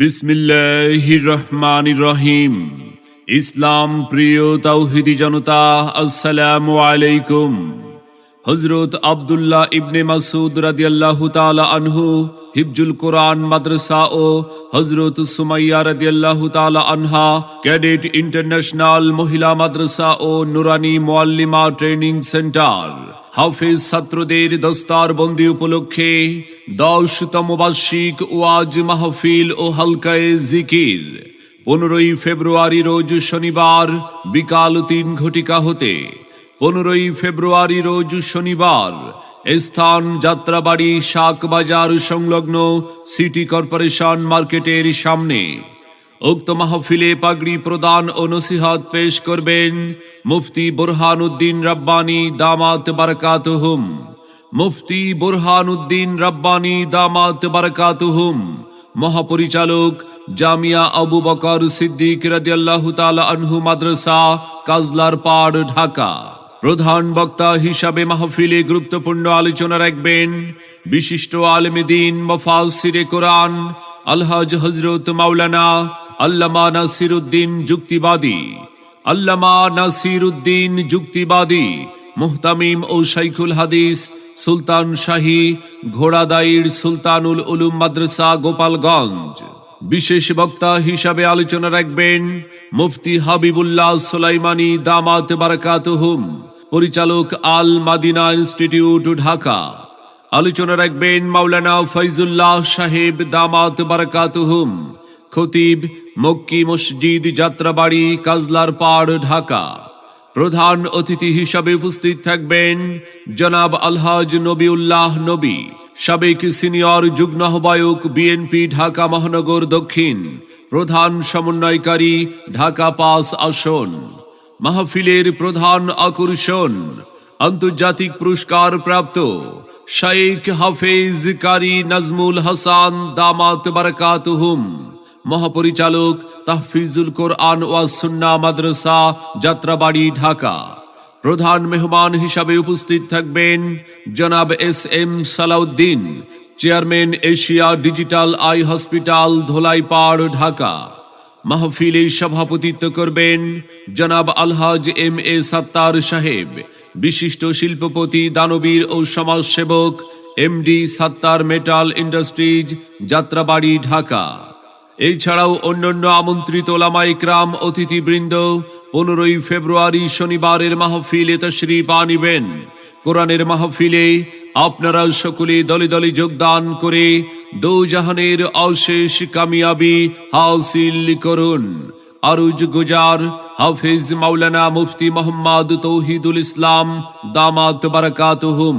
বিসমিল্লাহির রহমানির রহিম ইসলাম প্রিয় তাওহিদি জনতা, আসসালামু আলাইকুম। হজরত আব্দুল্লাহ ইবনে মাসুদ রাদিয়াল্লাহু তাআলা আনহু হিফজুল কোরআন মাদ্রাসা ও হজরত সুমাইয়া রাদিয়াল্লাহু তাআলা আনহা, ক্যাডেট ইন্টারন্যাশনাল মহিলা মাদ্রাসা ও নুরানি মোয়াল্লিমা ট্রেনিং সেন্টার। হাফিজ ছাত্রদের দস্তার বন্দি উপলক্ষে দশতম বার্ষিক ওয়াজ মাহফিল ও হালকায়ে জিকির। পনেরোই ফেব্রুয়ারি রোজ শনিবার, বিকাল তিন ঘটিকা হতে। পনেরোই ফেব্রুয়ারি রোজ শনিবার, স্থান যাত্রাবাড়ি শাকবাজার সংলগ্ন সিটি কর্পোরেশন মার্কেটের সামনে। উক্ত মাহফিলে পাগড়ি প্রদান ও নসিহত পেশ করবেন মুফতি বোরহান উদ্দিন রব্বানি, দামাত বারকাতুহুম। মুফতি বোরহান উদ্দিন রব্বানি দামাত বারকাতুহুম। মহাপরিচালক জামিয়া আবু বকর সিদ্দিক রাদিয়াল্লাহু তাআলা আনহু মাদ্রাসা, কাজলার পাড়, ঢাকা। প্রধান বক্তা হিসাবে মাহফিলে গুরুত্বপূর্ণ আলোচনা রাখবেন বিশিষ্ট আলমেদিন মফাসিরে কোরআন, আলহাজ হজরত মাওলানা আল্লামা নাসির উদ্দিন যুক্তিবাদী। আল্লামা নাসির উদ্দিন যুক্তিবাদী, মুহতামিম ও শাইখুল হাদিস সুলতান শাহী ঘোড়াদাইর সুলতানুল উলুম মাদ্রাসা, গোপালগঞ্জ। বিশেষ বক্তা হিসাবে আলোচনা রাখবেন মুফতি হাবিবুল্লাহ সোলাইমানি দামাত বারাকাতুহুম, পরিচালক আল মাদিনা ইনস্টিটিউট, ঢাকা। আলোচনা রাখবেন মাওলানা ফৈজুল্লাহ সাহেব দামাত বারাকাতুহুম, খতিব মক্কি মসজিদ, যাত্রাবাড়ি, কাজলার পাড়, ঢাকা। প্রধান অতিথি হিসাবে উপস্থিত থাকবেন জনাব আলহাজ নবিউল্লাহ নবী, সাবেক সিনিয়র যুগ্ম আহ্বায়ক বিএনপি ঢাকা মহানগর দক্ষিণ, প্রধান সমন্বয়কারী ঢাকা পাস আসন, মাহফিলের প্রধান আকর্ষণ, আন্তর্জাতিক পুরস্কার প্রাপ্ত শাইখ হাফেজ কারি নাজমুল হাসান দামাত বারাকাতুহুম। মহাপরিচালক তাহফিজুল কোরআন ওয়াজ সুন্না মাদ্রাসা, যাত্রাবাড়ি, ঢাকা। প্রধান মেহমান হিসাবে উপস্থিত থাকবেন জনাব S M Salauddin, chairman Asia digital eye hospital, Dholaipar, Dhaka. মাহফিলে সভাপতিত্ব করবেন জনাব আলহাজ এম এ সাত্তার সাহেব, বিশিষ্ট শিল্পপতি, দানবীর ও সমাজসেবক MD Sattar metal industries, Jatrabari, Dhaka. এছাড়াও অন্যান্য আমন্ত্রিত ওলামা ইকরাম, অতিথিবৃন্দ, পনেরোই ফেব্রুয়ারি শনিবারের মাহফিলে তশরিফ আনিবেন। কোরআনের মাহফিলে আপনারা সকলে দলে দলে যোগদান করে দৌজাহানের অশেষ কামিয়াবি হাসিল করুন। আরুজ গুজার হাফিজ মাওলানা মুফতি মোহাম্মদ তৌহিদুল ইসলাম দামাত বারাকাতুহুম,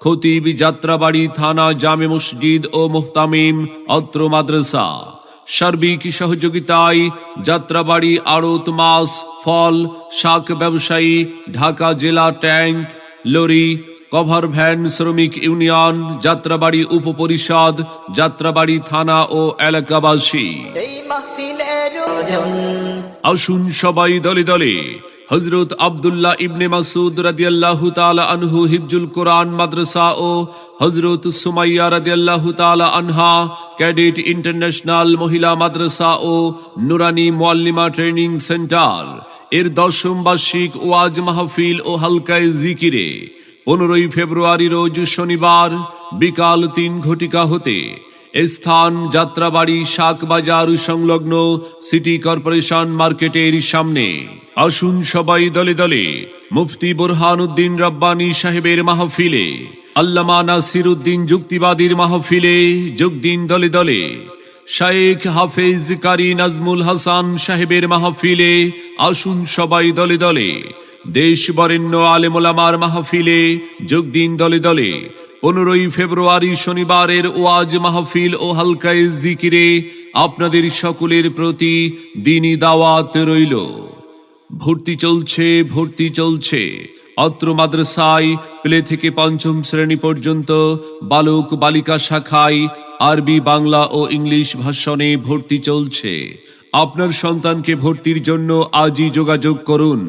খতিব যাত্রাবাড়ি থানা জামে মসজিদ ও মুহতামিম অত্র মাদ্রাসা। সার্বিক সহযোগিতায় যাত্রাবাড়ি আড়ত মাছ ফল শাক ব্যবসায়ী ঢাকা জেলা ট্যাঙ্ক লরি কভার ভ্যান শ্রমিক ইউনিয়ন যাত্রাবাড়ি উপপরিষদ যাত্রাবাড়ি থানা ও এলাকাবাসী। আসুন সবাই দলে দলে হজরত আবদুল্লাহ ইবনে মাসুদ রাদিয়াল্লাহু আনহু হিফজুল কোরআন মাদ্রাসা ও হজরত সুমাইয়া রাদিয়াল্লাহু আনহা ক্যাডেট ইন্টারন্যাশনাল মহিলা মাদ্রাসা ও নুরানি মোয়াল্লিমা ট্রেনিং সেন্টার। এর দশম বার্ষিক ওয়াজ মাহফিল ও হালকায় জিকিরে। পনেরোই ফেব্রুয়ারি রোজ শনিবার বিকাল তিন ঘটিকা হতে স্থান যাত্রাবাড়ি, শাকবাজার সংলগ্ন সিটি কর্পোরেশন মার্কেটের সামনে। আসুন সবাই দলে দলে, মুফতি বোরহানুদ্দিন রব্বানী সাহেবের মাহফিলে, আল্লামা নাসির উদ্দিন যুক্তিবাদীর মাহফিলে যোগদিন দলে দলে, শায়েখ হাফেজ কারি নাজমুল হাসান সাহেবের মাহফিলে আসুন সবাই দলে দলে দেশ বরেণ্য আলেমোলামার মাহফিলে যোগ দিন দলে দলে পনেরোই ফেব্রুয়ারি শনিবারের ওয়াজ মাহফিল ও হালকায় জিকিরে আপনাদের সকলের প্রতি দিনই দাওয়াত রইল। ভর্তি চলছে ভর্তি চলছে। অত্র মাদ্রাসায় প্লে থেকে পঞ্চম শ্রেণি পর্যন্ত বালক বালিকা শাখায় আরবি, বাংলা ও ইংলিশ ভাষণে ভর্তি চলছে। আপনার সন্তানকে ভর্তির জন্য আজই যোগাযোগ করুন।